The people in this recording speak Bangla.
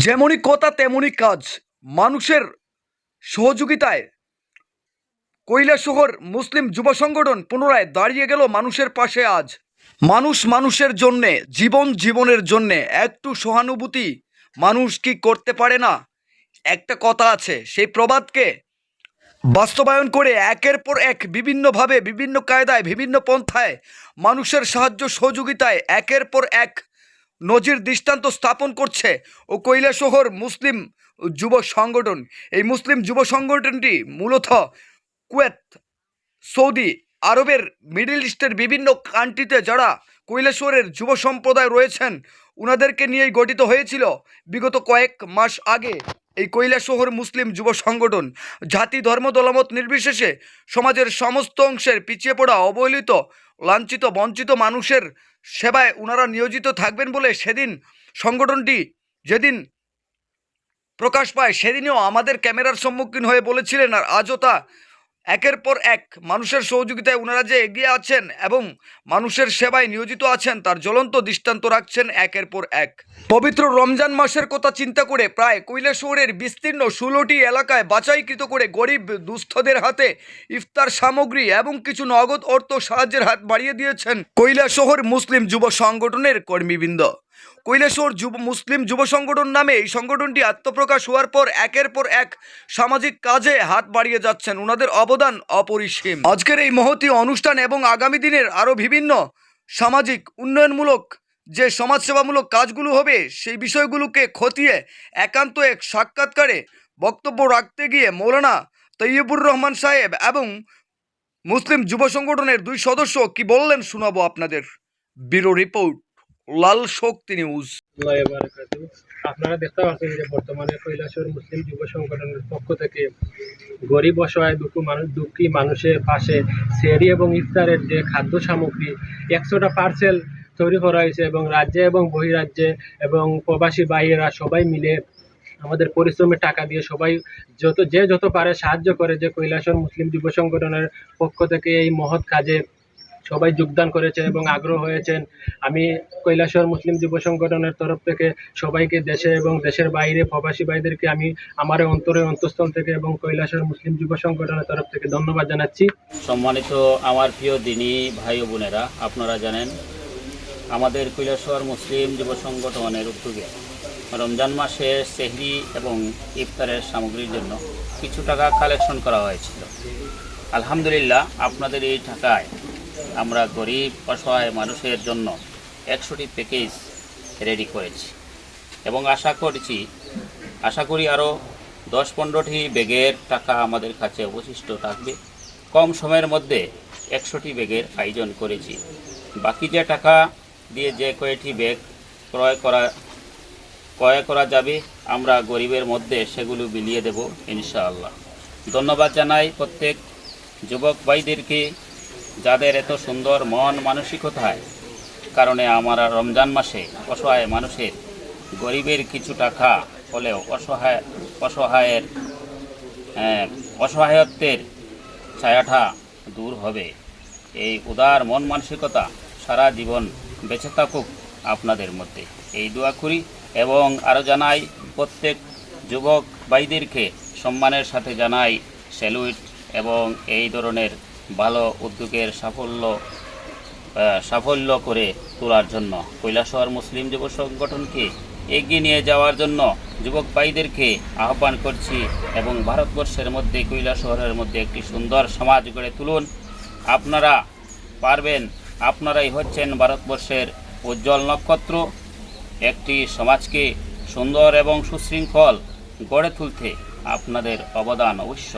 যেমনই কথা তেমনই কাজ। মানুষের সহযোগিতায় কৈলাসহর মুসলিম যুব সংগঠন পুনরায় দাঁড়িয়ে গেল মানুষের পাশে আজ। মানুষ মানুষের জন্যে জীবন জীবনের জন্যে একটু সহানুভূতি মানুষ কি করতে পারে না? একটা কথা আছে সেই প্রবাদকে বাস্তবায়ন করে একের পর এক বিভিন্নভাবে বিভিন্ন কায়দায় বিভিন্ন পন্থায় মানুষের সাহায্য সহযোগিতায় একের পর এক নজির দৃষ্টান্ত স্থাপন করছে ও কৈলাসহর মুসলিম যুব সংগঠন। এই মুসলিম যুব সংগঠনটি মূলত কুয়েত, সৌদি আরবের মিডিল ইস্টের বিভিন্ন কান্ট্রিতে যারা কৈলাসহরের যুব সম্প্রদায় রয়েছেন ওনাদেরকে নিয়েই গঠিত হয়েছিল বিগত কয়েক মাস আগে। এই কৈলাসহর মুসলিম যুব সংগঠন, জাতি, ধর্ম, দলমত নির্বিশেষে সমাজের সমস্ত অংশের পিছিয়ে পড়া, অবহেলিত, লাঞ্ছিত, বঞ্চিত মানুষের সেবায় ওনারা নিয়োজিত থাকবেন বলে সেদিন সংগঠনটি যেদিন প্রকাশ পায়, সেদিনও আমাদের ক্যামেরার সম্মুখীন হয়ে বলেছিলেন আর আজও তা একের পর এক মানুষের সহযোগিতায় ওনারা যে এগিয়ে আছেন এবং মানুষের সেবায় নিয়োজিত আছেন, তার জ্বলন্ত দৃষ্টান্ত রাখছেন একের পর এক। পবিত্র রমজান মাসের কথা চিন্তা করে প্রায় কৈলাসহরের বিস্তীর্ণ ষোলোটি এলাকায় বাছাইকৃত করে গরিব দুস্থদের হাতে ইফতার সামগ্রী এবং কিছু নগদ অর্থ সাহায্যের হাত বাড়িয়ে দিয়েছেন কৈলাসহর মুসলিম যুব সংগঠনের কর্মীবৃন্দ। কৈলাসহর যুব, মুসলিম যুব সংগঠন নামে এই সংগঠনটি আত্মপ্রকাশ হওয়ার পর একের পর এক সামাজিক কাজে হাত বাড়িয়ে যাচ্ছেন। ওনাদের অবদান অপরিসীম। আজকের এই মহতী অনুষ্ঠান এবং আগামী দিনের আরও বিভিন্ন সামাজিক, উন্নয়নমূলক যে সমাজসেবামূলক কাজগুলো হবে, সেই বিষয়গুলোকে খতিয়ে একান্ত এক সাক্ষাৎকারে বক্তব্য রাখতে গিয়ে মৌলানা তৈয়বুর রহমান সাহেব এবং মুসলিম যুব সংগঠনের দুই সদস্য কি বললেন শোনাবো আপনাদের। Bureau report. Lal Shakti news আপনারা দেখতে পাচ্ছেন যে বর্তমানে কৈলাসর মুসলিম যুব সংগঠনের পক্ষ থেকে গরিব, অসহায়, দুঃখ মানুষ দুঃখী মানুষের পাশে সেরি এবং ইফতারের যে খাদ্য সামগ্রী, একশোটা পার্সেল তৈরি করা হয়েছে এবং রাজ্যে এবং বহিরাজ্যে এবং প্রবাসী ভাইয়েরা সবাই মিলে আমাদের পরিশ্রমের টাকা দিয়ে সবাই যত যে যত পারে সাহায্য করে যে কৈলাসর মুসলিম যুব সংগঠনের পক্ষ থেকে এই মহৎ কাজে সবাই যোগদান করেছেন এবং আগ্রহ হয়েছেন। আমি কৈলাসহর মুসলিম যুব সংগঠনের তরফ থেকে সবাইকে দেশে এবং দেশের বাইরে প্রবাসী ভাইদেরকে আমি আমার অন্তরে অন্তঃস্থল থেকে এবং কৈলাসহর মুসলিম যুব সংগঠনের তরফ থেকে ধন্যবাদ জানাচ্ছি। সম্মানিত আমার প্রিয় দিনী ভাই বোনেরা, আপনারা জানেন আমাদের কৈলাসহর মুসলিম যুব সংগঠনের উদ্যোগে রমজান মাসে সেহরি এবং ইফতারের সামগ্রীর জন্য কিছু টাকা কালেকশন করা হয়েছিল। আলহামদুলিল্লাহ, আপনাদের এই টাকায় আমরা গরিব, অসহায় মানুষের জন্য একশোটি প্যাকেজ রেডি করেছি। এবং আশা করছি, আশা করি আরও দশ পনেরোটি ব্যাগের টাকা আমাদের কাছে অবশিষ্ট থাকবে। কম সময়ের মধ্যে একশোটি ব্যাগের আয়োজন করেছি। বাকি যে টাকা দিয়ে যে কয়েকটি ব্যাগ ক্রয় করা ক্রয় করা যাবে, আমরা গরিবের মধ্যে সেগুলো বিলিয়ে দেব, ইনশাআল্লাহ। ধন্যবাদ জানাই প্রত্যেক যুবক ভাইদেরকে। যাদের এত সুন্দর মন মানসিকতায় কারণে আমরা রমজান মাসে অসহায় মানুষের গরিবের কিছু টাকা হলেও অসহায়, অসহায়ের অসহায়ত্বের ছায়াটা দূর হবে। এই উদার মন মানসিকতা সারা জীবন বেঁচে থাকুক আপনাদের মধ্যে। এই দোয়া করি এবং আরও জানাই, প্রত্যেক যুবক ভাইদেরকে সম্মানের সাথে জানাই স্যালুট এবং এই ধরনের ভালো উদ্যোগের সাফল্য সাফল্য করে তোলার জন্য। কৈলাসহর মুসলিম যুব সংগঠনকে এগিয়ে নিয়ে যাওয়ার জন্য যুবক ভাইদেরকে আহ্বান করছি এবং ভারতবর্ষের মধ্যে, কৈলাসহরের মধ্যে একটি সুন্দর সমাজ গড়ে তুলুন। আপনারা পারবেন, আপনারাই হচ্ছেন ভারতবর্ষের উজ্জ্বল নক্ষত্র। একটি সমাজকে সুন্দর এবং সুশৃঙ্খল গড়ে তুলতে আপনাদের অবদান অবশ্য।